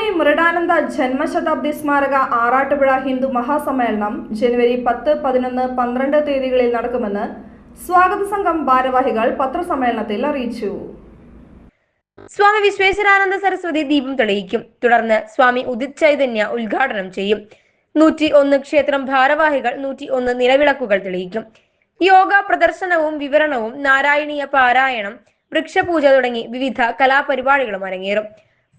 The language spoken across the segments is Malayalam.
സ്വാമി മൃഡാനന്ദ ജന്മശതാബ്ദി സ്മാരക ആറാട്ടുപുഴ ഹിന്ദു മഹാസമ്മേളനം ജനുവരി പത്ത് പതിനൊന്ന് പന്ത്രണ്ട് തീയതികളിൽ നടക്കുമെന്ന് സ്വാഗത സംഘം ഭാരവാഹികൾ പത്രസമ്മേളനത്തിൽ അറിയിച്ചു. സ്വാമി വിശ്വേശ്വരാനന്ദ സരസ്വതി ദീപം തെളിയിക്കും. തുടർന്ന് സ്വാമി ഉദിത് ചൈതന്യ ഉദ്ഘാടനം ചെയ്യും. നൂറ്റി ഒന്ന് ക്ഷേത്രം ഭാരവാഹികൾ നൂറ്റി ഒന്ന് നിലവിളക്കുകൾ തെളിയിക്കും. യോഗ പ്രദർശനവും വിവരണവും നാരായണീയ പാരായണം വൃക്ഷപൂജ തുടങ്ങി വിവിധ കലാപരിപാടികളും അരങ്ങേറും.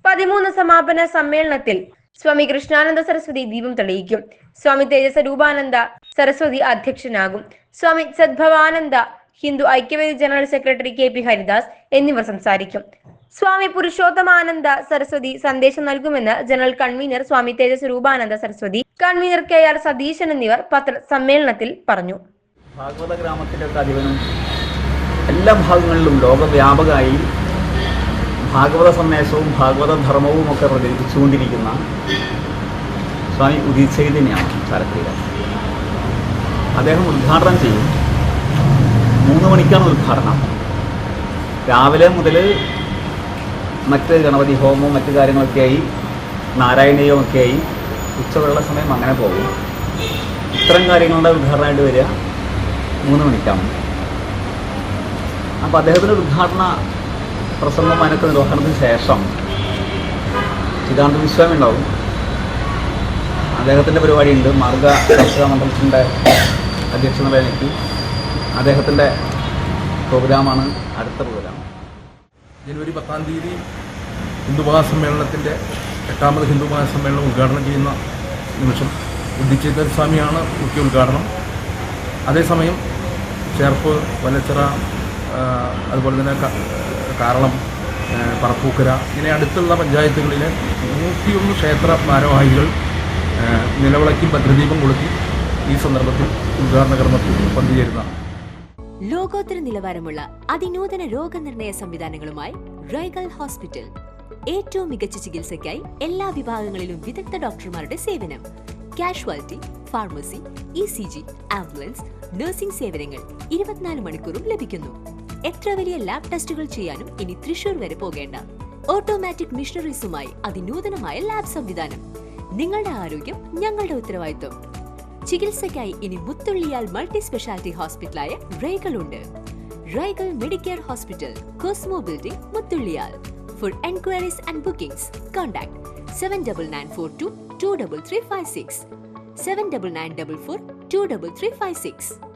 പതിമൂന്ന് സമാപന സമ്മേളനത്തിൽ സ്വാമി കൃഷ്ണാനന്ദ സരസ്വതി ദീപം തെളിയിക്കും. Swami Tejas രൂപാനന്ദ Saraswati അധ്യക്ഷനാകും. Swami Sadbhavananda Hindu Aikyavedi general secretary K P Haridas എന്നിവർ സംസാരിക്കും. സ്വാമി പുരുഷോത്തമാനന്ദ സരസ്വതി സന്ദേശം നൽകുമെന്ന് general convener Swami Tejas Roopananda Saraswati convener K R Satheesan എന്നിവർ പത്ര സമ്മേളനത്തിൽ പറഞ്ഞു. ഭാഗവത ഗ്രാമത്തിലൊക്കെ അധിപനും എല്ലാ ഭാഗങ്ങളിലും ലോകവ്യാപകമായി ഭാഗവത സന്ദേശവും ഭാഗവത ധർമ്മവും ഒക്കെ പ്രചരിപ്പിച്ചുകൊണ്ടിരിക്കുന്ന സ്വാമി ഉദിത് ചാലക്കുടിയിൽ അദ്ദേഹം ഉദ്ഘാടനം ചെയ്യും. മൂന്ന് മണിക്കാണ് ഉദ്ഘാടനം. രാവിലെ മുതൽ മറ്റ് ഗണപതി ഹോമവും മറ്റു കാര്യങ്ങളൊക്കെയായി നാരായണീയവും ഒക്കെയായി ഉച്ചവെള്ള സമയം അങ്ങനെ പോകും. ഇത്തരം കാര്യങ്ങളുടെ ഉദ്ഘാടനമായിട്ട് വരിക മൂന്ന് മണിക്കാണ്. അപ്പോൾ അദ്ദേഹത്തിന്റെ ഉദ്ഘാടന പ്രസംഗം അതിനൊക്കെ നിർവഹണത്തിന് ശേഷം ചിദാനന്ദ വിശ്വാമി ഉണ്ടാവും അദ്ദേഹത്തിന്റെ പരിപാടിയുണ്ട്. മാർഗ കർഷക മണ്ഡലത്തിന്റെ അധ്യക്ഷ നിലയിലേക്ക് അദ്ദേഹത്തിന്റെ പ്രോഗ്രാമാണ് അടുത്ത പ്രോഗ്രാം. ജനുവരി പത്താം തീയതി ഹിന്ദു മഹാസമ്മേളനത്തിന്റെ എട്ടാമത് ഹിന്ദു മഹാസമ്മേളനം ഉദ്ഘാടനം ചെയ്യുന്ന നിമിഷം ഉദ്ദിച്ചേതൻ സ്വാമിയാണ് മുഖ്യ ഉദ്ഘാടനം. അതേസമയം ചേർപ്പ് വലച്ചിറ അതുപോലെ തന്നെ ക- കാരളം ആ, പറപ്പൂക്കര ഇങ്ങനെ അടുത്തുള്ള പഞ്ചായത്തുകളിലെ നൂറ്റിയൊന്ന് ക്ഷേത്ര ഭാരവാഹികൾ നിലവിളക്കി ഭദ്രദീപം കൊളുത്തി ഈ സന്ദർഭത്തിൽ ഉദ്ഘാടന കർമ്മത്തിൽ പങ്കുചേരുന്നതാണ് ലോകോത്തര നിലവാരമുള്ള അതിനൂതന രോഗനിർണയ സംവിധാനങ്ങളുമായി റൈഗൽ ഹോസ്പിറ്റൽ. ഏറ്റവും മികച്ച ചികിത്സയ്ക്കായി എല്ലാ വിഭാഗങ്ങളിലും വിദഗ്ധ ഡോക്ടർമാരുടെ സേവനം. Casualty pharmacy E C G ambulance nursing സേവനങ്ങൾ ഇരുപത്തിനാല് മണിക്കൂറും ലഭിക്കുന്നു. എത്ര വലിയ ലാബ് ടെസ്റ്റുകൾ ചെയ്യാനും ഇനി തൃശൂർ വരെ പോകേണ്ട. ഓട്ടോമാറ്റിക് മിഷണറീസുമായി അതിനൂതനമായ ലാബ് സംവിധാനം. നിങ്ങളുടെ ആരോഗ്യം ഞങ്ങളുടെ ഉത്തരവാദിത്വം. ചികിത്സയ്ക്കായി ഇനി മുത്തുള്ളിയാൽ മൾട്ടി സ്പെഷ്യാലിറ്റി ഹോസ്പിറ്റലായ റൈഗൽ ഉണ്ട്. റൈഗൽ medicare hospital Cosmo building മുത്തുള്ളിയാൽ. For enquiries and bookings contact seven double nine four two two double three five six seven double nine double four two double three five six